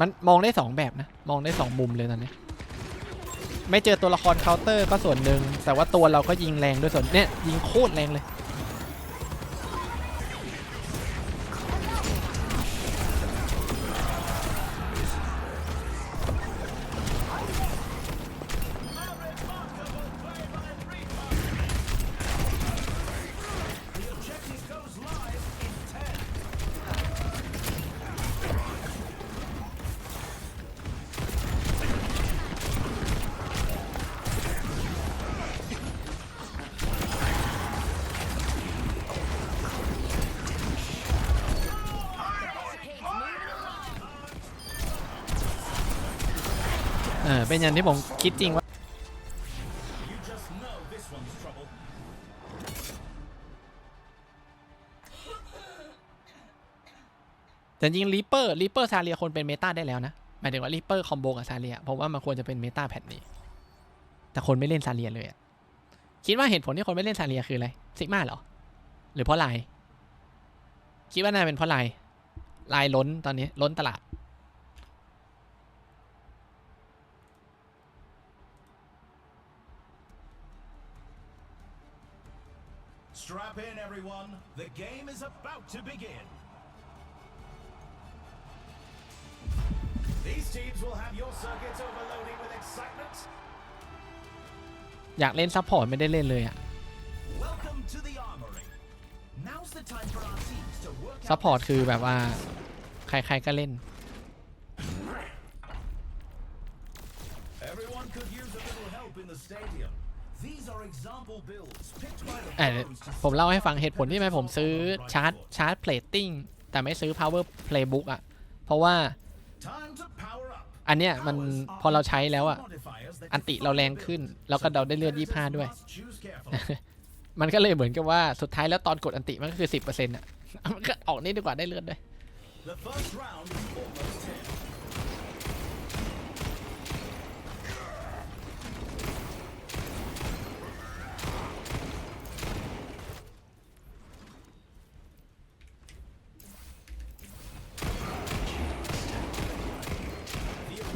มันมองได้สองแบบนะ มองได้สองมุมเลยตอนนี้ ไม่เจอตัวละครเคาน์เตอร์ก็ส่วนหนึ่งแต่ว่าตัวเราก็ยิงแรงด้วยส่วนเนี่ยยิงโคตรแรงเลย ออเป็นอย่างที่ผมคิดจริงว่าแต่จริงรีเปอร์รีเปอร์ซาเรียคนเป็นเมตาได้แล้วนะหมายถึงว่ารีเปอร์คอมโบกับซาเรียผมว่ามันควรจะเป็นเมตาแพทนี้ แต่คนไม่เล่นซาเรียเลยอะคิดว่าเหตุผลที่คนไม่เล่นซาเรียคืออะไรซิกมาเหรอ หรือเพราะลายคิดว่าน่าจะเป็นเพราะลายลายล้นตอนนี้ล้นตลาด Strap in, everyone. The game is about to begin. These teams will have your circuits overloading with excitement. อยากเล่นซัพพอร์ตไม่ได้เล่นเลยอะ Welcome to the armory. Now's the time for our teams to work ซัพ out พอร์ตคือแบบว่า ใครๆก็เล่น Everyone could use a little help in the stadium. เอ่อผมเล่าให้ฟังเหตุผลที่ทำไมผมซื้อชาร์จชาร์จเพลตติ้งแต่ไม่ซื้อ power playbook อะเพราะว่าอันเนี้ยมันพอเราใช้แล้วอะ are modifiers that อันติเราแรงขึ้น แล้วก็เราได้เลือด defenders 25ด้วย มันก็เลยเหมือนกับว่าสุดท้ายแล้วตอนกดอันติมันก็คือ10%อะมันก็ออกนี่ดีกว่าได้เลือดด้วย The first round is almost here.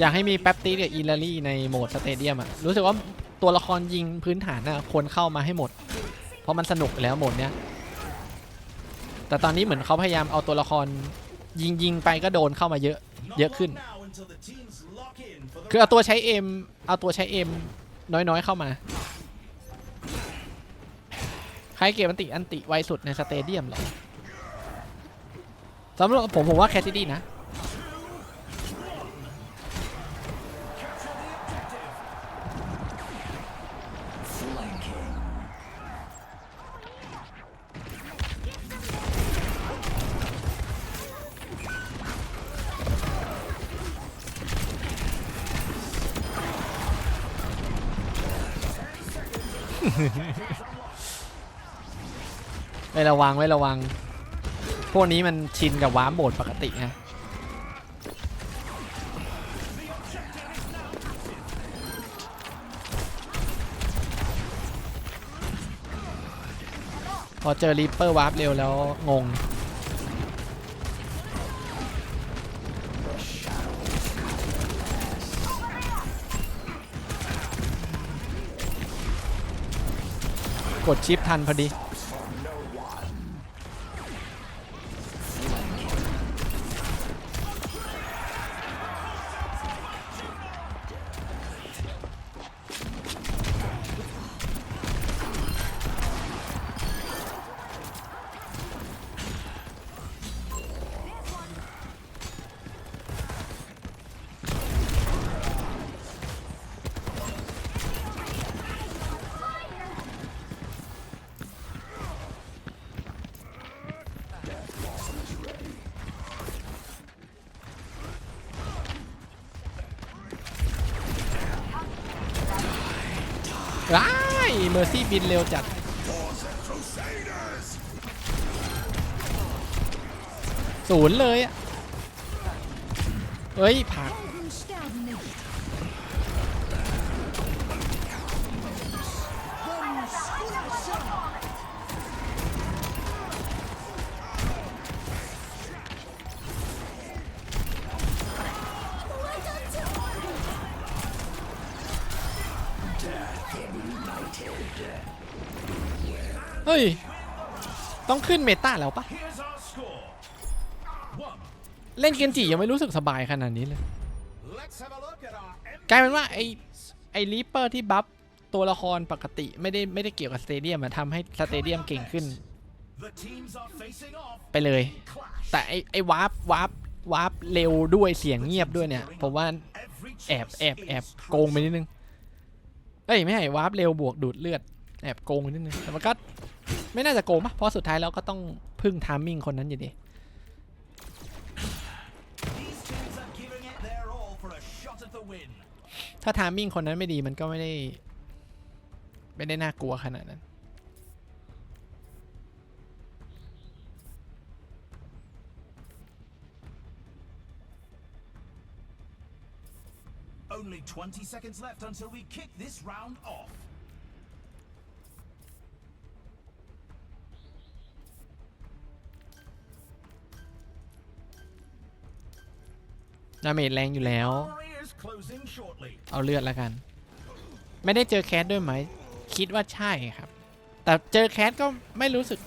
อยากให้มีแป๊บตีกับอีลารี่ในโหมดสเตเดียมอะรู้สึกว่าตัวละครยิงพื้นฐานน่ะควรเข้ามาให้หมด เพราะมันสนุกแล้วโหมดเนี้ยแต่ตอนนี้เหมือนเขาพยายามเอาตัวละครยิงยิงไปก็โดนเข้ามาเยอะเยอะขึ้น คือเอาตัวใช้เอ็มเอาตัวใช้เอ็มน้อยๆเข้ามา ใครเก็บอันติอันติไวสุดในสเตเดียมหรอสำหรับผมผมว่าแคสซิดี้นะ ระวังไม่ระวัง พวกนี้มันชินกับว้าร์ปโหมดปกติไงพอเจอริปเปอร์วาร์ปเร็วแล้วงงกดชิปทันพอดี เมอร์ซี่บินเร็วจัด ศูนย์เลยอะเฮ้ยผัก เฮ้ย ต้องขึ้นเมตาแล้วปะเล่นเกนจิยังไม่รู้สึกสบายขนาดนี้เลย กลายเป็นว่าไอไอลิปเปอร์ที่บัฟตัวละครปกติไม่ได้ไม่ได้เกี่ยวกับสเตเดียมอะทำให้สเตเดียมเก่งขึ้น ไปเลย แต่ไอไอวาร์ปวาร์ปวาร์ปเร็วด้วยเสียงเงียบด้วยเนี่ย ผมว่าแอบแอบแอบโกงไปนิดนึง เอ้ยไม่ใช่วาร์ปเร็วบวกดูดเลือดแอบโกงนิดนึงแต่มันก็ไม่น่าจะโกงปะเพราะสุดท้ายเราก็ต้องพึ่งทามมิ่งคนนั้นอยู่ดีถ้าทามมิ่งคนนั้นไม่ดีมันก็ไม่ได้ ไม่ได้น่ากลัวขนาดนั้น Only 20 seconds left until we kick this round off. ดาเมจแรงอยู่แล้ว Armory is closing shortly. เอาเลือดแล้วกัน ไม่ได้เจอแคสด้วยไหม คิดว่าใช่ครับ แต่เจอแคสก็ไม่รู้สึก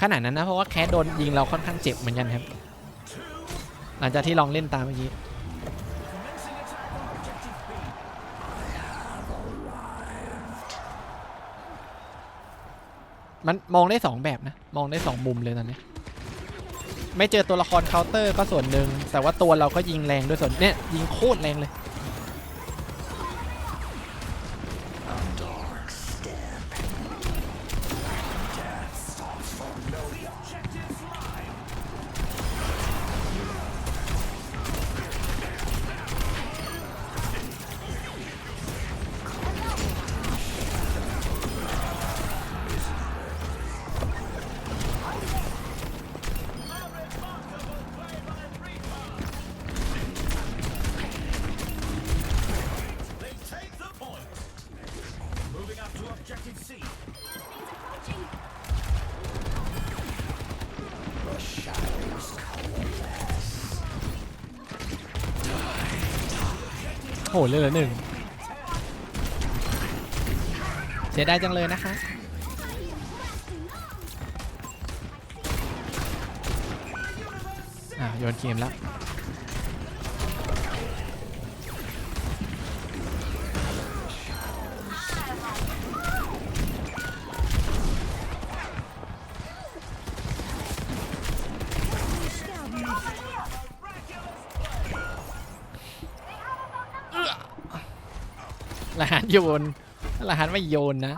ขนาดนั้นนะ เพราะว่าแคสโดนยิงเราค่อนข้างเจ็บเหมือนกันครับ หลังจากที่ลองเล่นตามเมื่อกี้ มันมองได้สองแบบนะ มองได้สองมุมเลยตอนนี้ ไม่เจอตัวละครเคาน์เตอร์ก็ส่วนหนึ่งแต่ว่าตัวเราก็ยิงแรงด้วยส่วนเนี่ยยิงโคตรแรงเลย โหเหลยเหลือหนึ่งเสียดายจังเลยนะคะอะโยนเกมแล้ว รหัสโยนรหัสไม่โยนนะ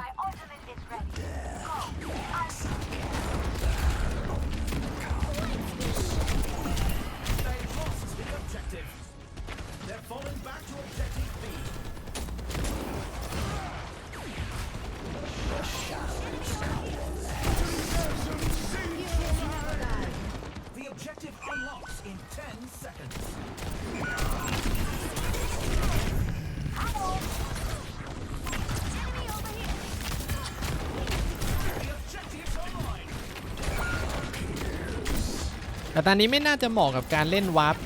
แต่ตอนนี้ไม่น่าจะเหมาะกับการเล่นวาร์ป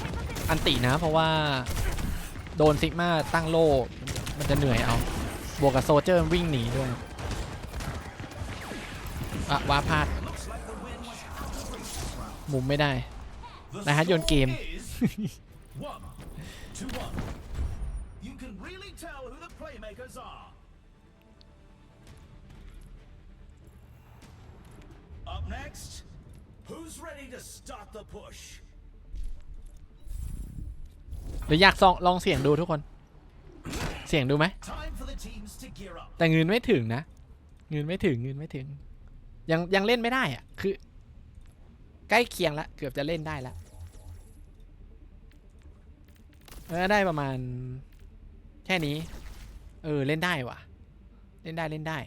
อันตินะ เพราะว่าโดนซิกมาตั้งโล่มันจะเหนื่อยเอา บวกกับโซเจอร์วิ่งหนีด้วยอะวาร์ปพลาด Looks like the win was out of reach this round. มุมไม่ได้ The รหัสโยนเกม score is one to one. You can really tell who the playmakers are. Up next, who's ready to start the push? หรืออยากลองลองเสี่ยงดูทุกคน เสี่ยงดูไหม Time for the teams to gear up. แต่เงินไม่ถึงนะ เงินไม่ถึงเงินไม่ถึง ยังยังเล่นไม่ได้อะคือ ใกล้เคียงละเกือบจะเล่นได้ละเออได้ประมาณ แค่นี้ เออเล่นได้ว่ะ เล่นได้เล่นได้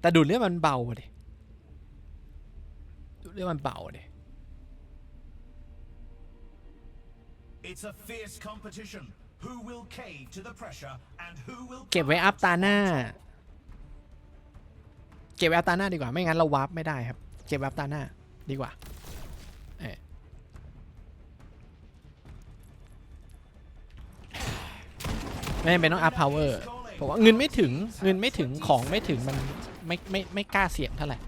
แต่ดูดเลือดมันเบาดิดูด เลือดมันเบาดิ It's a fierce competition. Who will cave to the pressure and who will เก็บไว้อัพตาหน้า เก็บไว้อัพตาหน้าดีกว่า ไม่งั้นเราวาร์ปไม่ได้ครับ เก็บไว้อัพตาหน้าดีกว่าเออไม่จำเป็นต้องอัพพาวเวอร์เพราะว่าเงินไม่ถึง เงินไม่ถึงของไม่ถึงมันไม่ไม่ไม่กล้าเสี่ยงเท่าไหร่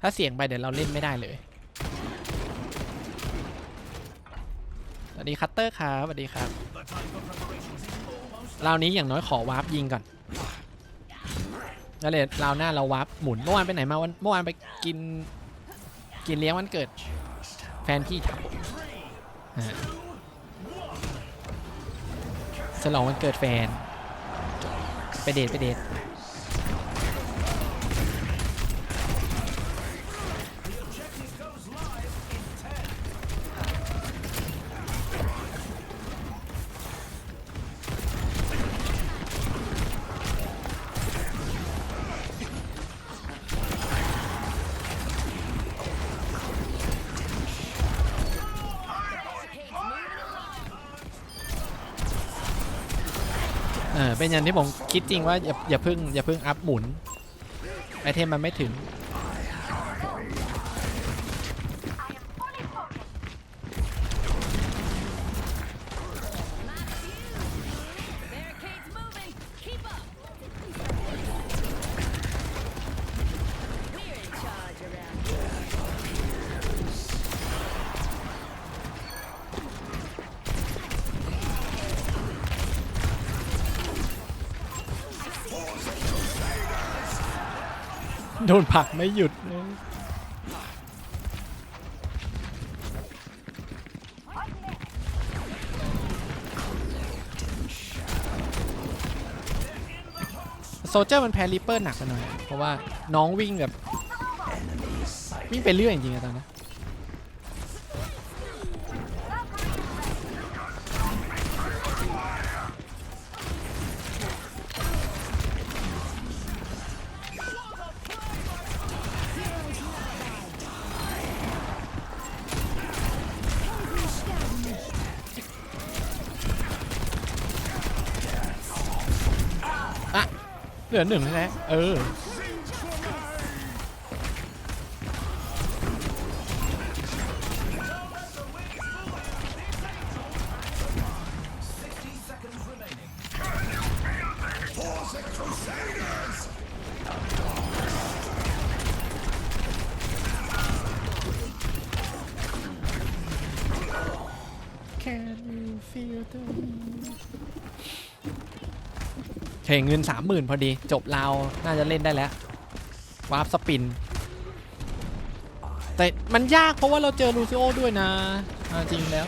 ถ้าเสี่ยงไปเดี๋ยวเราเล่นไม่ได้เลยสวัสดีคัตเตอร์ครับสวัสดีครับราวนี้อย่างน้อยขอวาร์ปยิงก่อนแล้วเลยราวหน้าเราวาร์ปหมุนเมื่อวานไปไหนมาวันเมื่อวานไปกินกินเลี้ยงวันเกิด แฟนพี่ทำอ่าฉลองวันเกิดแฟน ไปเดทไปเดท เป็นอย่างที่ผมคิดจริงว่าอย่าอย่าเพิ่งอย่าเพิ่งอัพหมุนไอเทมมันไม่ถึง โดนผักไม่หยุด โซเจอร์มันแพ้ริปเปอร์หนักไปหน่อย เพราะว่าน้องวิ่งแบบ วิ่งไปเรื่อยจริงๆอะตอนนี้น เหลือหนึ่งแล้วเออ เทเงินสามหมื่นพอดี จบเราน่าจะเล่นได้แล้ว วาร์ปสปิน แต่มันยากเพราะว่าเราเจอลูซิโอด้วยนะ จริงแล้ว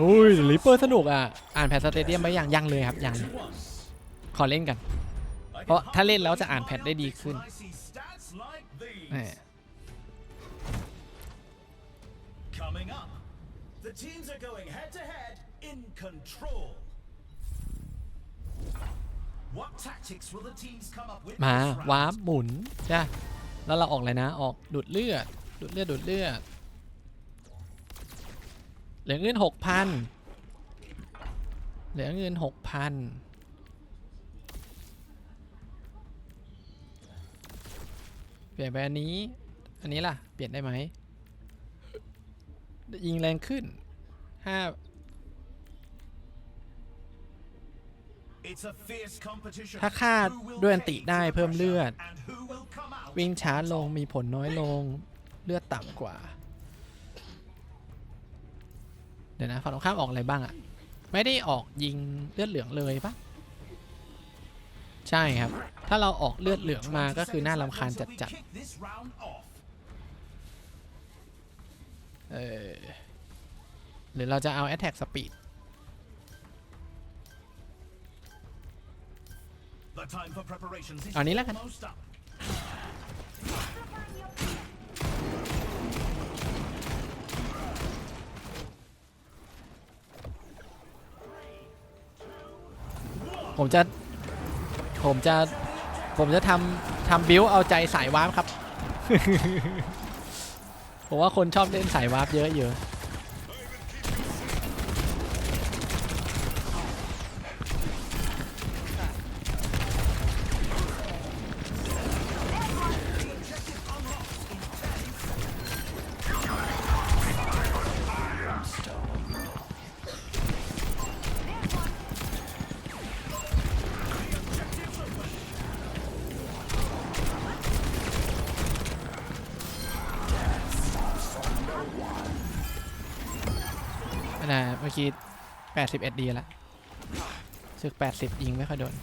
อุ้ยลิปเปอร์สนุกอะ อ่านแพทสเตเดียมไปยังยังเลยครับยังขอเล่นกัน I Ờ, can ถ้าเล่น hardly แล้วจะ believe อ่าน my แพทได้ดี optics ขึ้น when I see stats like these. แหม Coming up, the teams are going head to head in control. What tactics will the teams come up with? มา this round? วาร์ปหมุนใช่ปะแล้วเราออกเลยนะ ออกดูดเลือด ดูดเลือด ดูดเลือด เหลือเงินหกพันเหลือเงินหกพันเปลี่ยนไปอันนี้ อันนี้ล่ะ เปลี่ยนได้ไหม ยิงแรงขึ้นห้า It's a fierce competition. ถ้าฆ่า Who will ด้วยอันติ cave ได้ to the เพิ่มเลือด pressure and who will come out วิ่งช้า on ลง top? มีผลน้อยลง เลือดต่ำกว่า เดี๋ยวนะฝั่งตรงข้ามออกอะไรบ้างอะไม่ได้ออกยิงเลือดเหลืองเลยปะใช่ครับ ถ้าเราออกเลือดเหลืองมาก็คือน่ารำคาญ until we จัด kick this round off. ๆเออ หรือเราจะเอา attack speed The time for preparations is เอานี้แล้วกัน almost up. ผมจะ ผมจะ ผมจะทำทำบิวเอาใจสายวาร์ปครับ ผมว่าคนชอบเล่นสายวาร์ปเยอะเย อะไม่ได้เมื่อกี้81ดีแล้วศึก80ยิงไม่ค่อยโดน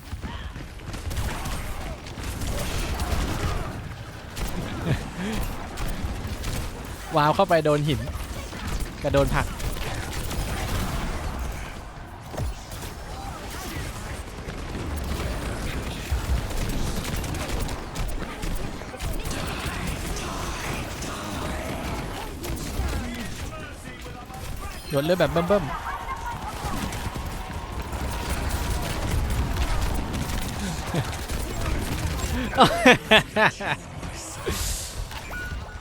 วาวเข้าไปโดนหินกระโดนผลั กโดนเลือดแบบเบิ่มๆ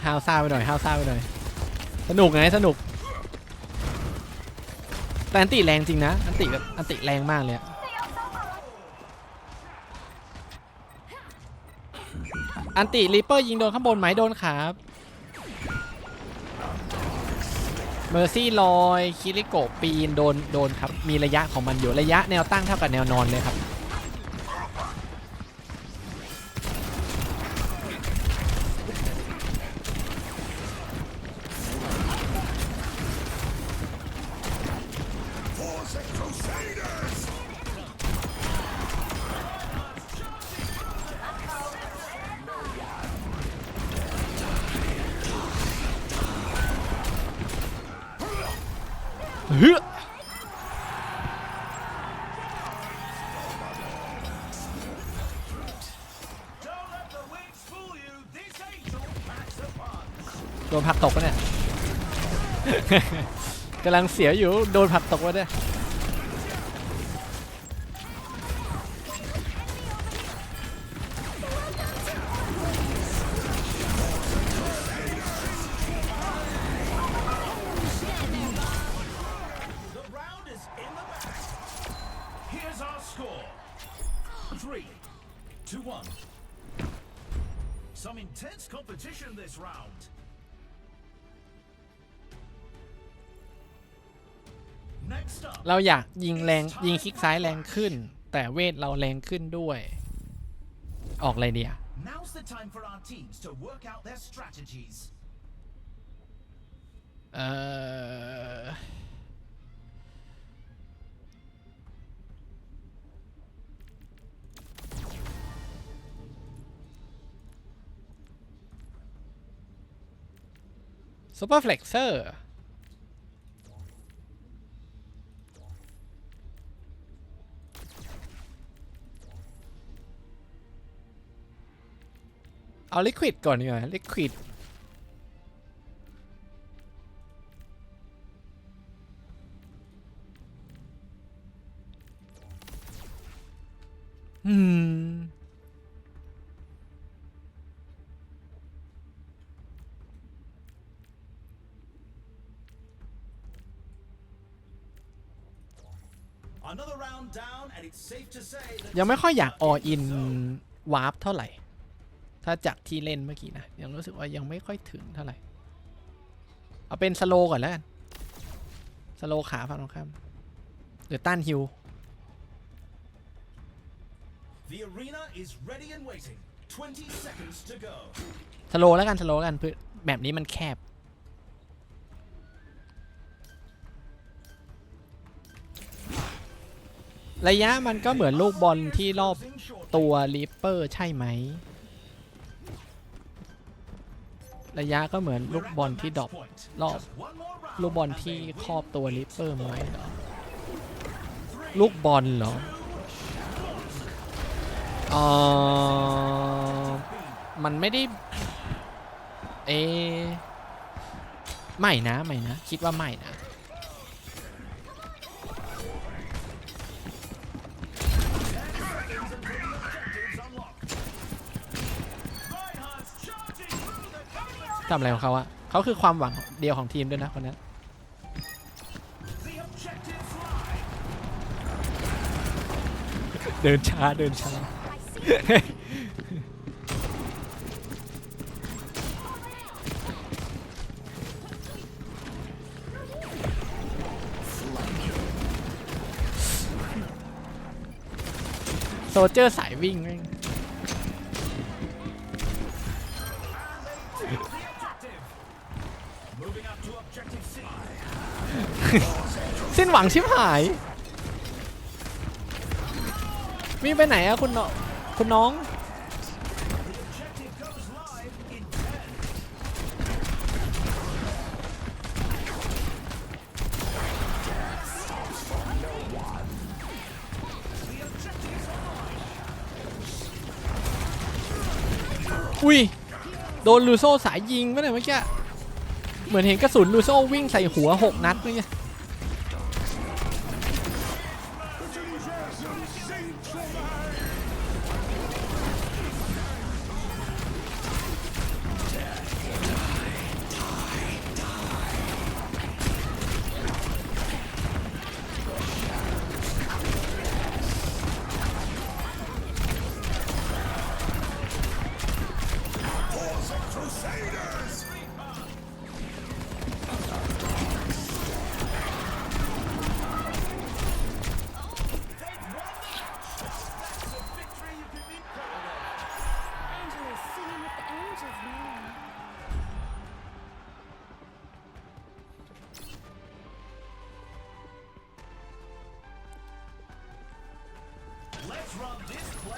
ฮาวซ่าไปหน่อยฮาวซ่าไปหน่อย สนุกไงสนุก แต่อันติแรงจริงนะ อันติแบบอันติแรงมากเลยอะอันติริปเปอร์ยิงโดนข้างบนไหมโดนครับ เมอร์ซี่ลอย คิริโกปีน โดน โดนครับ มีระยะของมันอยู่ ระยะแนวตั้งเท่ากับแนวนอนเลยครับ เฮ้โดนผักตกปะเนี่ย กำลังเสียอยู่ โดนผักตกวะเนี่ย score. Three, two, one. Some intense competition this round. Next up, เราอยากยิงแรงยิงคลิกซ้ายแรงขึ้น แต่เวทเราแรงขึ้นด้วย ออกอะไรเดีย now's the time for our teams to work out their strategies. เออ ซูเปอร์เฟล็กเซอร์เอาลิควิดก่อนดีกว่าลิควิด ยังไม่ค่อยอยากออินวาร์ปเท่าไหร่ ถ้าจากที่เล่นเมื่อกี้นะ ยังรู้สึกว่ายังไม่ค่อยถึงเท่าไหร่ เอาเป็นสโลก่อนแล้วกันสโลขาฝั่งตรงข้ามหรือต้านฮิว the arena is ready and waiting. 20 seconds to go. สโลแล้วกันสโลแล้วกันเพื่อแบบนี้มันแคบ ระยะมันก็เหมือนลูกบอลที่รอบตัวลิปเปอร์ใช่ไหม ระยะก็เหมือนลูกบอลที่ดรอปรอบลูกบอลที่ครอบตัวลิปเปอร์ไหมเหรอ ลูกบอลเหรอเออมันไม่ได้เอไม่นะ ไม่นะ คิดว่าไม่นะ ทำอะไรของเขาอะเขาคือความหวังเดียวของทีมด้วยนะคนนั้น The objectives lie. เดินช้าเดินช้า I see. โซเจอร์สายวิ่งแม่ง สิ้นหวังชิบหายมีไปไหนอะคุณเนาะคุณน้อง อุ้ย โดนลูโซสายยิงไม่ได้เมื่อกี้ เหมือนเห็นกระสุนลูโซ่วิ่งใส่หัวหกนัดเลย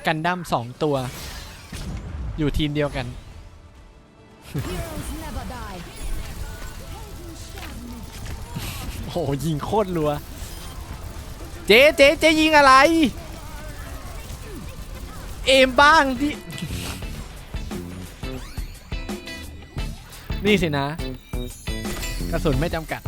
กันดั้มสองตัว อยู่ทีมเดียวกัน โอ้โหยิงโคตรรัว เจ๊เจ๊เจ๊ยิงอะไร เอมบ้างที่นี่สินะ กระสุนไม่จำกัด